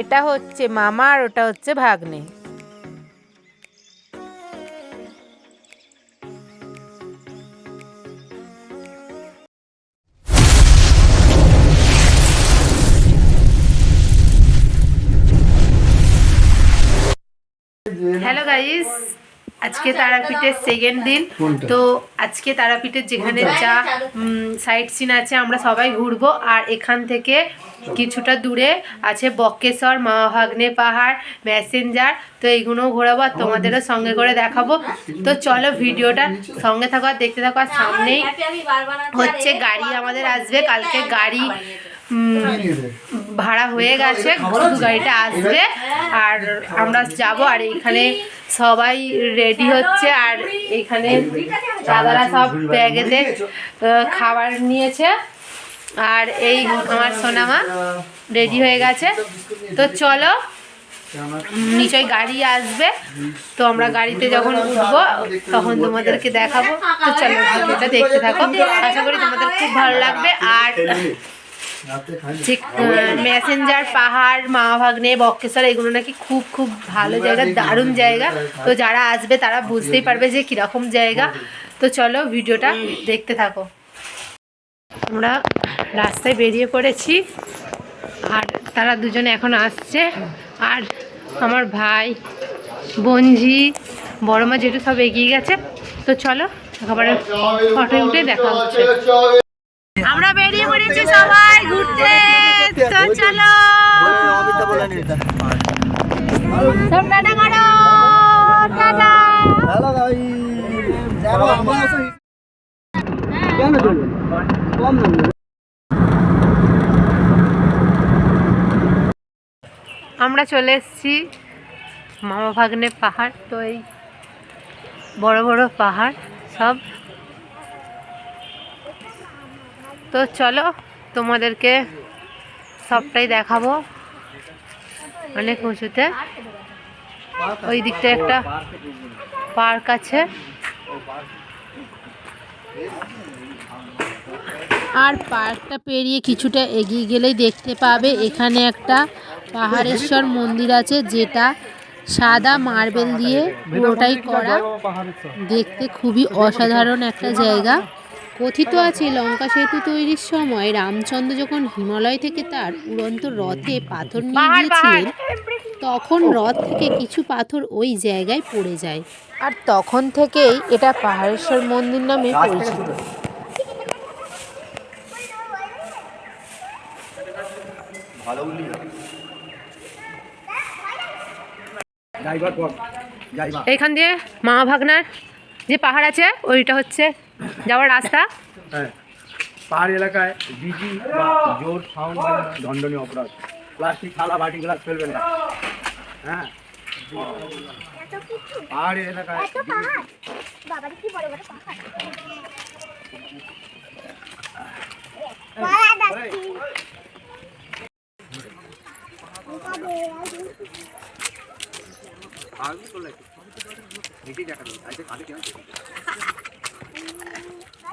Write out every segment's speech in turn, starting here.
এটা হচ্ছে মামা আর ওটা হচ্ছে ভাগ্নে। আজকে তারাপীঠের সেকেন্ড দিন। তো আজকে তারাপীঠের যেখানে যা সাইট সিন আছে আমরা সবাই ঘুরবো। আর এখান থেকে কিছুটা দূরে আছে বক্কেশ্বর মাভাগ্নে পাহাড় ম্যাসেঞ্জার তো এইগুলোও ঘোরাবো আর তোমাদেরও সঙ্গে করে দেখাবো। তো চলো ভিডিওটা সঙ্গে থাকো আর দেখতে থাকো আর সামনেই হচ্ছে গাড়ি আমাদের আসবে কালকে গাড়ি ভাড়া হয়ে গেছে, শুধু গাড়িটা আসবে। আর আমরা যাব, আর এখানে সবাই রেডি হচ্ছে, আর এখানে দাদারা সব ব্যাগেতে খাবার নিয়েছে। আর এই আমার সোনামা রেডি হয়ে গেছে। তো চলো, নিশ্চয়ই গাড়ি আসবে। তো আমরা গাড়িতে যখন উঠবো, তখন তোমাদেরকে দেখাবো। তো চলো, ভিডিওটা দেখতে থাকো। আশা করি তোমাদের খুব ভালো লাগবে। আর যে ম্যাসেঞ্জার পাহাড় মাভাগ্নে বক্কেশ্বর এগুলো নাকি খুব খুব ভালো জায়গা দারুণ জায়গা। তো যারা আসবে তারা বুঝতেই পারবে যে কীরকম জায়গা। তো চলো ভিডিওটা দেখতে থাকো। আমরা রাস্তায় বেরিয়ে পড়েছি আর তারা দুজনে এখন আসছে। আর আমার ভাই বঞ্জি বড় মা যেটু সব এগিয়ে গেছে। তো চলো একেবারে ফটো উঠে দেখা হচ্ছে। আমরা বেরিয়ে পড়েছি সবাই ঘুরতে। তো চলো টাটা। করো টাটা আমরা চলে এসেছি মামা ভাগ্নে পাহাড় তো এই বড় বড় পাহাড় সব তো চলো তোমাদেরকে সবটাই দেখাবো অনেক উঁচুতে। ওই দিকটা একটা পার্ক আছে। আর পার্কটা পেরিয়ে কিছুটা এগিয়ে গেলেই দেখতে পাবে, এখানে একটা পাহাড়েশ্বর মন্দির আছে যেটা সাদা মার্বেল দিয়ে পুরোটাই করা। দেখতে খুবই অসাধারণ একটা জায়গা। কথিত আছে লঙ্কা সেতু তৈরির সময় রামচন্দ্র যখন হিমালয় থেকে তার উড়ন্ত রথে পাথর নিয়ে গিয়েছিলেন তখন রথ থেকে কিছু পাথর ওই জায়গায় পড়ে যায়। আর তখন থেকেই এটা পাহাড়েশ্বর মন্দির নামে পরিচিত। এইখান দিয়ে মামা ভাগনার যে পাহাড় আছে ওইটা হচ্ছে যাওয়ার রাস্তা? হ্যাঁ পাহাড়ি এলাকায় ডিজি বা জোর সাউন্ড দণ্ডনীয় অপরাধ। প্লাস্টিক থালা বাটি গ্লাস ফেলবেন না। হ্যাঁ। পাহাড়ি এলাকায় বাবারে কি বড় বড় পাহাড়? কিছু নেই কি?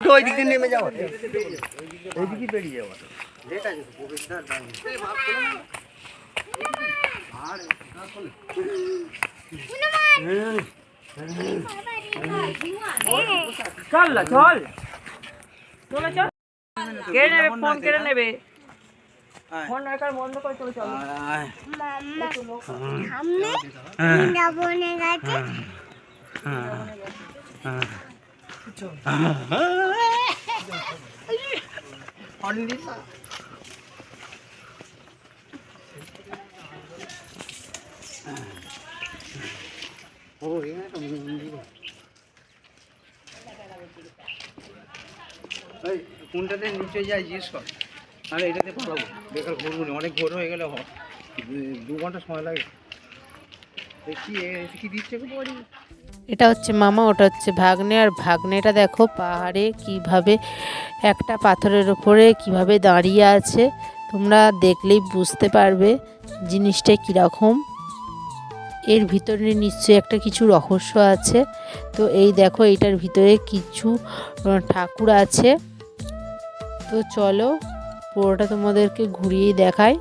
ওই দিকে নেমে যাওয়া ওই দিকে বেরিয়ে যাওয়া চল না চল। চলে চল। কেড়ে নেবে? ফোন কেড়ে নেবে? ফোন বন্ধ করে চলে চল। সামনে বৃন্দাবনে গেছে। এই কোনটাতে নিচে যায় জিজ্ঞেস কর। তাহলে এটাতে পালাবো। বেকার ঘুরবো অনেক ঘোর হয়ে গেলে। দু ঘণ্টা সময় লাগে। কি দিচ্ছে গো? এটা হচ্ছে মামা, ওটা হচ্ছে ভাগ্নে। আর ভাগ্নেটা দেখো, পাহাড়ে কীভাবে একটা পাথরের ওপরে কীভাবে দাঁড়িয়ে আছে। তোমরা দেখলেই বুঝতে পারবে জিনিসটা কীরকম। এর ভিতরে নিশ্চয়ই একটা কিছু রহস্য আছে। তো এই দেখো, এইটার ভিতরে কিছু ঠাকুর আছে। তো চলো পুরোটা তোমাদেরকে ঘুরিয়ে দেখায়।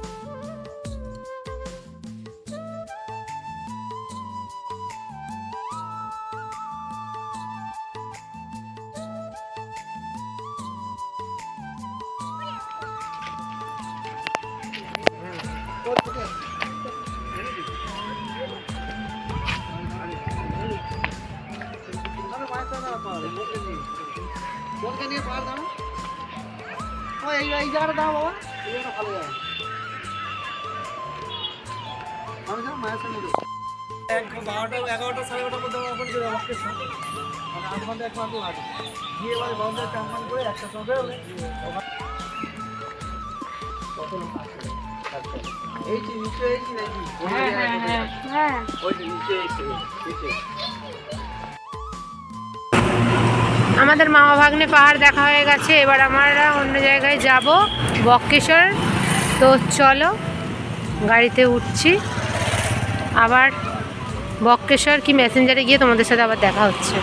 এই এই জায়গাটা দাও বাবা এই জায়গাটা ভালো জায়গা আমি যাও মায়ের সঙ্গে বারোটা এগারোটা সাড়ে এগারোটার মধ্যে আমার ওখানে চলে মানে আধ ঘণ্টা এক ঘণ্টা লাগে গিয়ে এবারে বন্ধ চান পান করে একটা? আচ্ছা। এই যে নিচে এই যে নাকি ওই যে জায়গাটা কোথায়? হ্যাঁ ওই যে নিচে এসে আমাদের মামা ভাগ্নে পাহাড় দেখা হয়ে গেছে, এবার আমরা অন্য জায়গায় যাব বক্রেশ্বর তো চলো, গাড়িতে উঠছি। আবার বক্রেশ্বর কি মেসেঞ্জারে গিয়ে তোমাদের সাথে আবার দেখা হচ্ছে।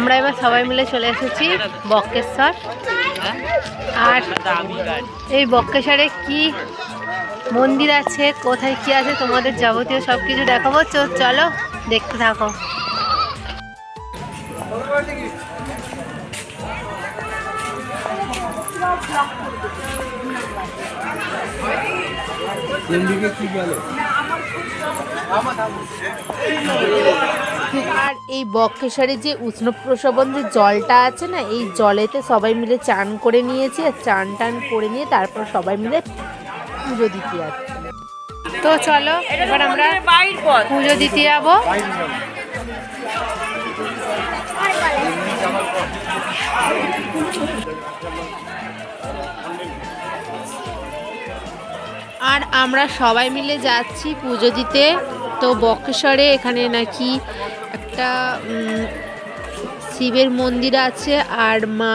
আমরা এবার সবাই মিলে চলে এসেছি বক্রেশ্বর আর এই বক্রেশ্বরে কি মন্দির আছে, কোথায় কি আছে তোমাদের যাবতীয় সব কিছু দেখাবো চলো, দেখতে থাকো। আর এই বক্ষেশ্বরে যে উষ্ণপ্রসবন যে জলটা আছে না এই জলেতে সবাই মিলে চান করে নিয়েছি আর চান টান করে নিয়ে তারপর সবাই মিলে পুজো দিতে যাচ্ছি। তো চলো এবার আমরা পুজো দিতে যাব। আর আমরা সবাই মিলে যাচ্ছি পুজো দিতে। তো বক্রেশ্বরে এখানে নাকি একটা শিবের মন্দির আছে আর মা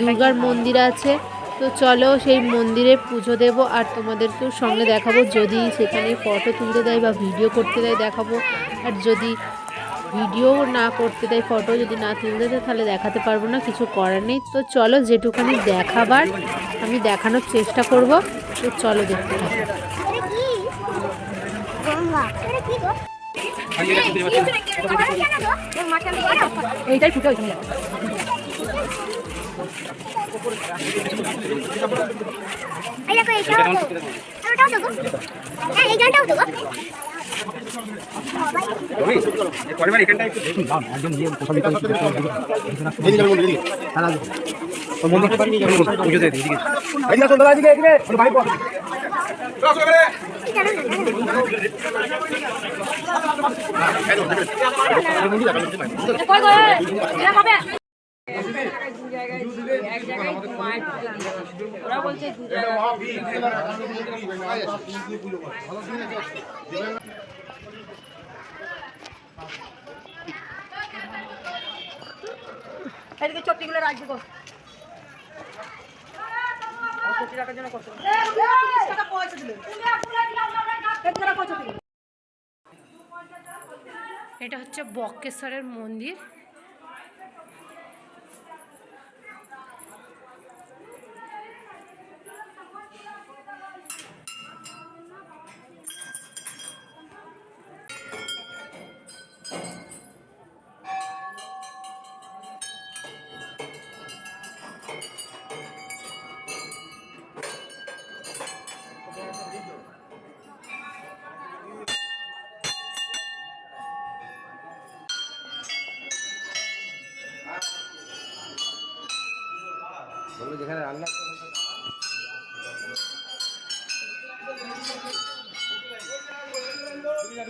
দুর্গার মন্দির আছে। তো চলো সেই মন্দিরে পুজো দেব আর তোমাদেরকেও সঙ্গে দেখাবো। যদি সেখানে ফটো তুলতে দেয় বা ভিডিও করতে দেয় দেখাবো। আর যদি ভিডিও না করতে দেয় ফটো যদি না তুলতে দেয়, তাহলে দেখাতে পারব না, কিছু করার নেই। তো চলো যেটুখানি দেখাবার আমি দেখানোর চেষ্টা করব, তো চলো দেখতে এইটাই ফুটে তো আর ওটাও তো গো? হ্যাঁ এই গানটাও তো গো পরিবার এখানটা একটু দেখুন দাম একদম নিয়ে কোথাও দিতে হবে দিদি যাবে বলে দিদি তাহলে ওই মন্দিরটা পারি নিয়ে যাবে পুজো দেয় দিদি এদিকে আসুন দাদা এদিকে এদিকে ওর ভাই পড় ওরা বলছে দু জায়গায় এদিকে রাখবি রাখার জন্য কত টাকা পয়সা দিলে। টাকা পয়সা দিলে। এটা হচ্ছে বক্রেশ্বরের মন্দির।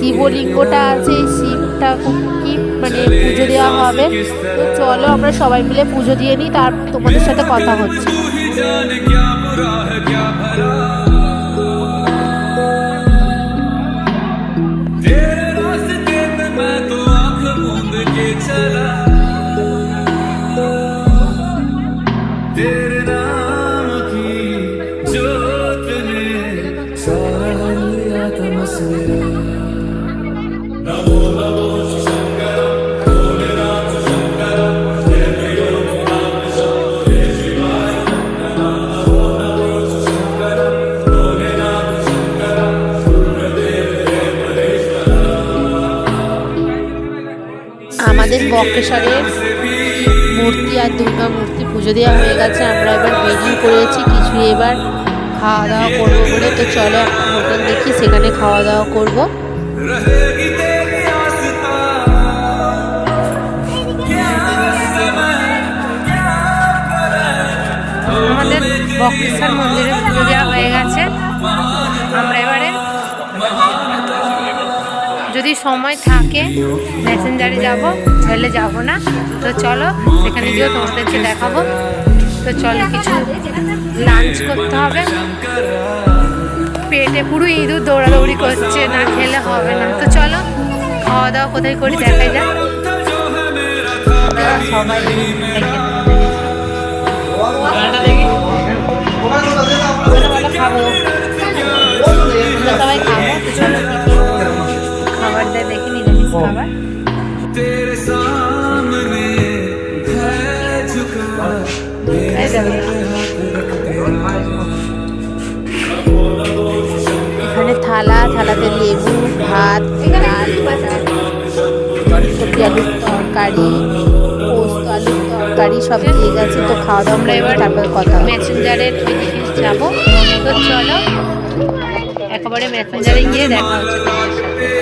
শিবলিঙ্গটা আছে এই শিবটা কি মানে পুজো দেওয়া হবে? তো চলো আমরা সবাই মিলে পুজো দিয়ে নিই, তার তোমাদের সাথে কথা হচ্ছে। বক্রেশ্বরের মূর্তি আর দুর্গা মূর্তি পুজো দেওয়া হয়ে গেছে। আমরা এবার বেরিয়ে পড়েছি, কিছু এবার খাওয়া দাওয়া করব বলে। তো চলো একটা হোটেল দেখি, সেখানে খাওয়া দাওয়া করব। আমাদের বক্রেশ্বর মন্দিরে পুজো দেওয়া হয়ে গেছে। আমরা যদি সময় থাকে মেসেঞ্জারে যাব, তাহলে যাব না। তো চলো, সেখানে গিয়েও তোমাদেরকে দেখাবো। তো চলো, কিছু লাঞ্চ করতে হবে। পেটে পুরো ইঁদুর দৌড়াদৌড়ি করছে, না খেলে হবে না। তো চলো খাওয়া দাওয়া কোথায় করি দেখাই যাক। সবাই দেখে খাব। সবাই খাব, তো চলো। Oh. এখানে থালা থালাতে লেবু ভাত ডাল সবজি আলুর তরকারি পোস্ত আলুর তরকারি সব দিয়ে গেছে। তো খাওয়া দাওয়া আমরা এবার তারপর কথা মেসেঞ্জারের যাব। তো চলো একেবারে মেসেঞ্জারে গিয়ে দেখা হচ্ছে